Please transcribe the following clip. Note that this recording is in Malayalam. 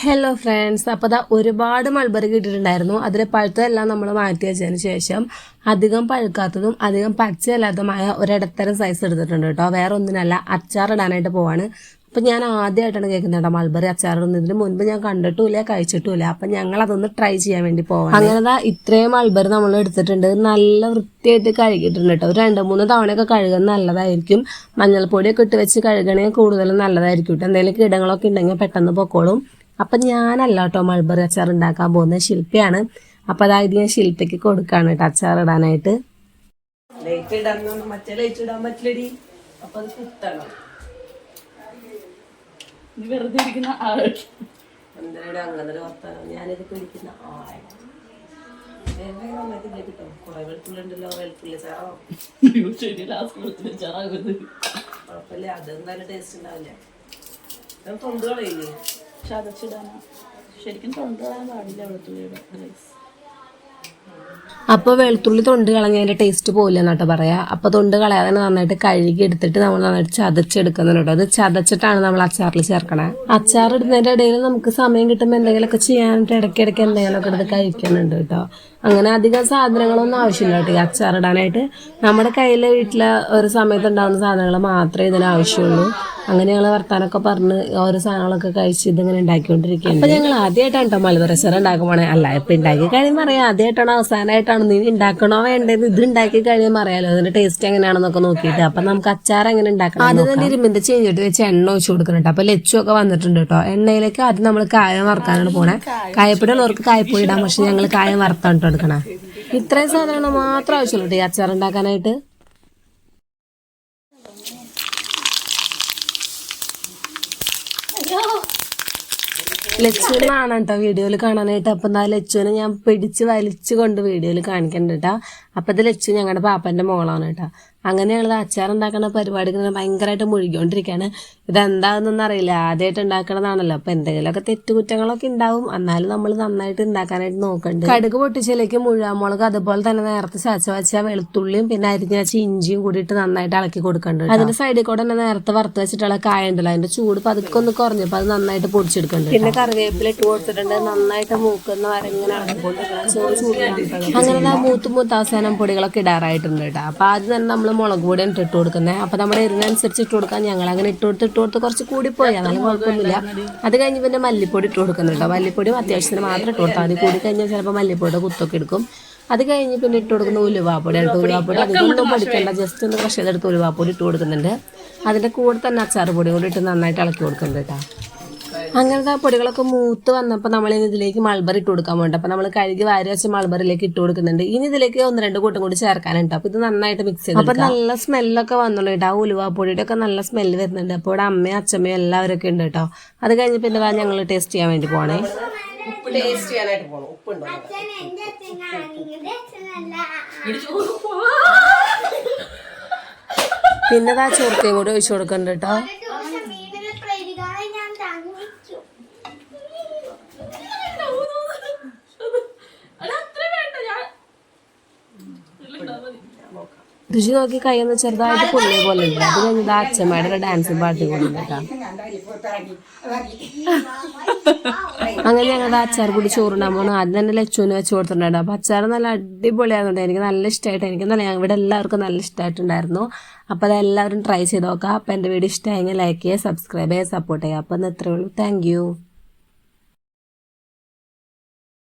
ഹലോ ഫ്രണ്ട്സ് അപ്പോൾ അതാ ഒരുപാട് മൾബറി കിട്ടിയിട്ടുണ്ടായിരുന്നു. അതിൽ പഴുത്തതെല്ലാം നമ്മൾ മാറ്റി വെച്ചതിന് ശേഷം അധികം പഴുക്കാത്തതും അധികം പച്ചയല്ലാത്തതുമായ ഒരിടത്തരം സൈസ് എടുത്തിട്ടുണ്ട് കേട്ടോ. വേറെ ഒന്നിനല്ല അച്ചാർ ഇടാനായിട്ട് പോവാണ്. അപ്പം ഞാൻ ആദ്യമായിട്ടാണ് കേൾക്കുന്നത് കേട്ടോ മൾബറി അച്ചാർ ഇടുന്നത് ഇതിന് മുൻപ് ഞാൻ കണ്ടിട്ടില്ല കഴിച്ചിട്ടില്ല അപ്പം ഞങ്ങൾ അതൊന്ന് ട്രൈ ചെയ്യാൻ വേണ്ടി പോവാം അങ്ങനെ ഇത്രയും മൾബറി നമ്മൾ എടുത്തിട്ടുണ്ട്. നല്ല വൃത്തിയായിട്ട് കഴുകിയിട്ടുണ്ട് കേട്ടോ. ഒരു രണ്ട് മൂന്ന് തവണയൊക്കെ കഴുകുന്നത് നല്ലതായിരിക്കും. മഞ്ഞൾപ്പൊടിയൊക്കെ ഇട്ട് വെച്ച് കഴുകണമെങ്കിൽ കൂടുതലും നല്ലതായിരിക്കും കേട്ടോ. എന്തെങ്കിലും കീടങ്ങളൊക്കെ ഉണ്ടെങ്കിൽ പെട്ടെന്ന് പൊക്കോളും. അപ്പൊ ഞാനല്ല കേട്ടോ മൾബറി അച്ചാർ ഉണ്ടാക്കാൻ പോകുന്ന. ശില്പിയാണ്. അപ്പൊ അതായത് ഞാൻ ശില്പിക്ക് കൊടുക്കാണ് കേട്ടോ അച്ചാർ ഇടാനായിട്ട് ലൈറ്റ് ഇടാൻ മറ്റേ ലൈറ്റ് ഇടാൻ പറ്റില്ലടി. അപ്പൊ അത് കുത്തണം. നീ വെറുതെ ഇരിക്കുന്ന ആൾ. അങ്ങനെ വർത്താനം? ഞാനിത് പിടിക്കുന്ന കുഴപ്പമില്ല. അതെന്തായാലും ടേസ്റ്റ് ഉണ്ടാവില്ല. ഞാൻ അപ്പോൾ വെളുത്തുള്ളി തൊണ്ട് കളഞ്ഞതിന്റെ ടേസ്റ്റ് പോയില്ല എന്നാട്ടോ പറയാ. അപ്പോൾ തൊണ്ട് കളയാതെ നന്നായിട്ട് കഴുകി എടുത്തിട്ട് നമ്മൾ നന്നായിട്ട് ചതച്ചെടുക്കുന്നുണ്ട് കേട്ടോ അത് ചതച്ചിട്ടാണ് നമ്മൾ അച്ചാറിൽ ചേർക്കണേ. അച്ചാർ ഇടുന്നതിന്റെ ഇടയിൽ നമുക്ക് സമയം കിട്ടുമ്പോൾ എന്തെങ്കിലുമൊക്കെ ചെയ്യാനായിട്ട് ഇടയ്ക്കിടയ്ക്ക് എന്തെങ്കിലുമൊക്കെ എടുത്ത് കഴിക്കുന്നുണ്ട് കേട്ടോ അങ്ങനെ അധികം സാധനങ്ങളൊന്നും ആവശ്യമില്ല കേട്ടോ. ഈ അച്ചാർ ഇടാനായിട്ട്. നമ്മുടെ കയ്യിൽ വീട്ടിലെ ഒരു സമയത്ത് ഉണ്ടാകുന്ന സാധനങ്ങൾ മാത്രമേ ഇതിന് ആവശ്യമുള്ളൂ. അങ്ങനെ ഞങ്ങൾ വർത്താനൊക്കെ പറഞ്ഞ് ഓരോ സാധനങ്ങളൊക്കെ കഴിച്ച് ഇതിങ്ങനെ ഉണ്ടാക്കിക്കൊണ്ടിരിക്കുകയാണ്. അപ്പം ഞങ്ങൾ ആദ്യമായിട്ടാണ് കേട്ടോ മലബറച്ചർ ഉണ്ടാക്കുമ്പോഴേ അല്ല ഇപ്പം ഉണ്ടാക്കി കഴിയുമ്പോൾ അറിയാം ആദ്യമായിട്ടാണ് അവസാനമായിട്ടാണ് നീ ഉണ്ടാക്കണോ വേണ്ടത് ഇത് ഉണ്ടാക്കി കഴിയുമ്പോൾ അറിയാലോ അതിന്റെ ടേസ്റ്റ് എങ്ങനെയാണെന്നൊക്കെ നോക്കിയിട്ട്. അപ്പം നമുക്ക് അച്ചാർ എങ്ങനെ ഉണ്ടാക്കണം ആദ്യം തന്നെ ഇരുമ്പിന്റെ ചെയ്തിട്ട് വെച്ച് എണ്ണ ഒഴിച്ച് കൊടുക്കുന്നുണ്ട് അപ്പൊ അപ്പോൾ ഒക്കെ വന്നിട്ടുണ്ട് കേട്ടോ. എണ്ണയിലേക്ക് ആദ്യം നമ്മൾ കായം വറുക്കാനാണ് പോണേ. കായപ്പൊടി ഉള്ളവർക്ക് കായപ്പൊടി ഇടാം പക്ഷെ ഞങ്ങൾ കായം വറുത്താണ് കേട്ടോ എടുക്കണേ? ഇത്രയും സാധനങ്ങൾ മാത്രം ആവശ്യമുള്ളൂ ഈ അച്ചാർ ഉണ്ടാക്കാനായിട്ട്. ലച്ചുവിനാണ് കേട്ടോ വീഡിയോയിൽ കാണാനായിട്ട്. അപ്പം എന്താ ലച്ചുവിനെ ഞാൻ പിടിച്ച് വലിച്ചു കൊണ്ട് വീഡിയോയിൽ കാണിക്കണ്ട കേട്ടോ അപ്പം ഇത് ലച്ചു ഞങ്ങളുടെ പാപ്പന്റെ മോളാണ് കേട്ടോ അങ്ങനെ ഞങ്ങൾ അച്ചാർ ഉണ്ടാക്കുന്ന പരിപാടി ഇങ്ങനെ ഭയങ്കരമായിട്ട് മുഴുകിക്കൊണ്ടിരിക്കുകയാണ് ഇതെന്താണെന്നൊന്നും അറിയില്ല ആദ്യമായിട്ട് ഉണ്ടാക്കണതാണല്ലോ. അപ്പം എന്തെങ്കിലുമൊക്കെ തെറ്റുകുറ്റങ്ങളൊക്കെ ഉണ്ടാവും. എന്നാലും നമ്മൾ നന്നായിട്ട് ഉണ്ടാക്കാനായിട്ട് നോക്കണ്ട്. കടുക് പൊട്ടിച്ചിലേക്ക് മുഴുവൻ അതുപോലെ തന്നെ നേരത്തെ ചാച്ച വച്ച വെളുത്തുള്ളിയും പിന്നെ അരിഞ്ഞ വെച്ച ഇഞ്ചിയും കൂടിയിട്ട് നന്നായിട്ട് ഇളക്കി കൊടുക്കുന്നുണ്ട് അതിന്റെ സൈഡിൽ കൂടെ തന്നെ നേരത്തെ വറുത്ത് വെച്ചിട്ടുള്ള കായ ഉണ്ടല്ലോ അതിന്റെ ചൂട് പതുക്കെ ഒന്ന് കുറഞ്ഞപ്പോൾ അത് നന്നായിട്ട് പൊടിച്ചെടുക്കുന്നുണ്ട് പിന്നെ കറിവേപ്പില ഇട്ട് കൊടുത്തിട്ടുണ്ട്. നന്നായിട്ട് മൂക്കുന്ന വരെ ഇങ്ങനെ ഇളക്കിക്കൊണ്ടിരിക്കണം ചോറ് ചൂട് അങ്ങനെ മൂത്ത് മൂത്ത് അവസാനം പൊടികളൊക്കെ ഇടാറായിട്ടുണ്ട് കേട്ടോ. അപ്പൊ ആദ്യം തന്നെ നമ്മൾ മുളക് പൊടിയാണ് ഇട്ട് കൊടുക്കുന്നത് അപ്പൊ നമ്മുടെ എരിവിനനുസരിച്ച് ഇട്ട് കൊടുക്കാൻ ഞങ്ങൾ അങ്ങനെ ഇട്ട് കൊടുത്ത് ഇട്ട് കൊടുത്ത് കുറച്ച് കൂടി പോയി. അതാണ് കുഴപ്പമൊന്നുമില്ല. അത് കഴിഞ്ഞ് പിന്നെ മല്ലിപ്പൊടി ഇട്ട് കൊടുക്കുന്നുണ്ട് മല്ലിപ്പൊടി അത്യാവശ്യത്തിന് മാത്രം ഇട്ട് കൊടുത്താൽ മതി. കൂടി കഴിഞ്ഞാൽ ചിലപ്പോൾ മല്ലിപ്പൊടിയുടെ കുത്തൊക്കെ എടുക്കും. അത് കഴിഞ്ഞ് പിന്നെ ഇട്ട് കൊടുക്കുന്ന ഉലുവാപ്പൊടി കേട്ടോ ഉലുവാപ്പൊടി. അധികമൊന്നും പഠിക്കേണ്ട. ജസ്റ്റ് ഒന്ന് ക്രഷ് എടുത്ത് ഉലുവാപ്പൊടി ഇട്ട് കൊടുക്കുന്നുണ്ട്. അതിന്റെ കൂടെ തന്നെ അച്ചാർ പൊടി കൂടി ഇട്ട് നന്നായിട്ട് ഇളക്കി കൊടുക്കുന്നുണ്ട് കേട്ടോ. അങ്ങനത്തെ പൊടികളൊക്കെ മൂത്ത് വന്നപ്പോൾ നമ്മൾ ഇനി ഇതിലേക്ക് മൾബറി ഇട്ട് കൊടുക്കാൻ വേണ്ടി അപ്പോൾ നമ്മൾ കഴുകി വാരി വെച്ച മൾബറിലേക്ക് ഇട്ട് കൊടുക്കുന്നുണ്ട്. ഇനി ഇതിലേക്ക് ഒന്ന് രണ്ട് കൂട്ടം കൂടി ചേർക്കാനുണ്ട്. അപ്പോൾ ഇത് നന്നായിട്ട് മിക്സ് ചെയ്ത് അപ്പോൾ നല്ല സ്മെല്ലൊക്കെ വന്നുള്ളൂ കേട്ടോ. ആ ഉലുവാപ്പൊടിയുടെ ഒക്കെ നല്ല സ്മെല്ല് വരുന്നുണ്ട്. അപ്പോൾ ഇവിടെ അമ്മയും അച്ഛമ്മയും എല്ലാവരൊക്കെ ഉണ്ട് കേട്ടോ. അത് കഴിഞ്ഞ് പിന്നെ വാ ഞങ്ങൾ ടേസ്റ്റ് ചെയ്യാൻ വേണ്ടി പോണേ ഉപ്പ് ടേസ്റ്റ് ചെയ്യാനായിട്ട് പോകണം ഉപ്പുണ്ടോ പിന്നെ ആ ചോർക്കയും കൂടി ഒഴിച്ചു കൊടുക്കണ്ട കേട്ടോ ഞാൻ തങ്ങിച്ചു അത് അത്ര വേണ്ട ഞാൻ രുചി നോക്കി കൈയൊന്ന് ചെറുതായിട്ട് പൊള്ളിയ പോലെ ഉണ്ട്. അത് കഴിഞ്ഞത് അച്ഛമ്മയുടെ ഡാൻസും പാട്ടും കൂടി അങ്ങനെ ഞങ്ങളുടെ അച്ചാർ കൂടി ചോറുണ്ടാൻ പോകണം അത് തന്നെ ലച്ചുവിന് വെച്ച് കൊടുത്തിട്ടുണ്ടായിരുന്നു. അപ്പോൾ അച്ചാർ നല്ല അടിപൊളിയായിരുന്നു എനിക്ക് നല്ല ഇഷ്ടമായിട്ട് എനിക്ക് നല്ല ഇവിടെ എല്ലാവർക്കും നല്ല ഇഷ്ടമായിട്ടുണ്ടായിരുന്നു. അപ്പോൾ അതെല്ലാവരും ട്രൈ ചെയ്ത് നോക്കാം. അപ്പോൾ എന്റെ വീഡിയോ ഇഷ്ടമായെങ്കിൽ ലൈക്ക് ചെയ്യുക സബ്സ്ക്രൈബ് ചെയ്യുക സപ്പോർട്ട് ചെയ്യുക. അപ്പോൾ ഇന്ന് ഇത്രയേ ഉള്ളൂ. താങ്ക്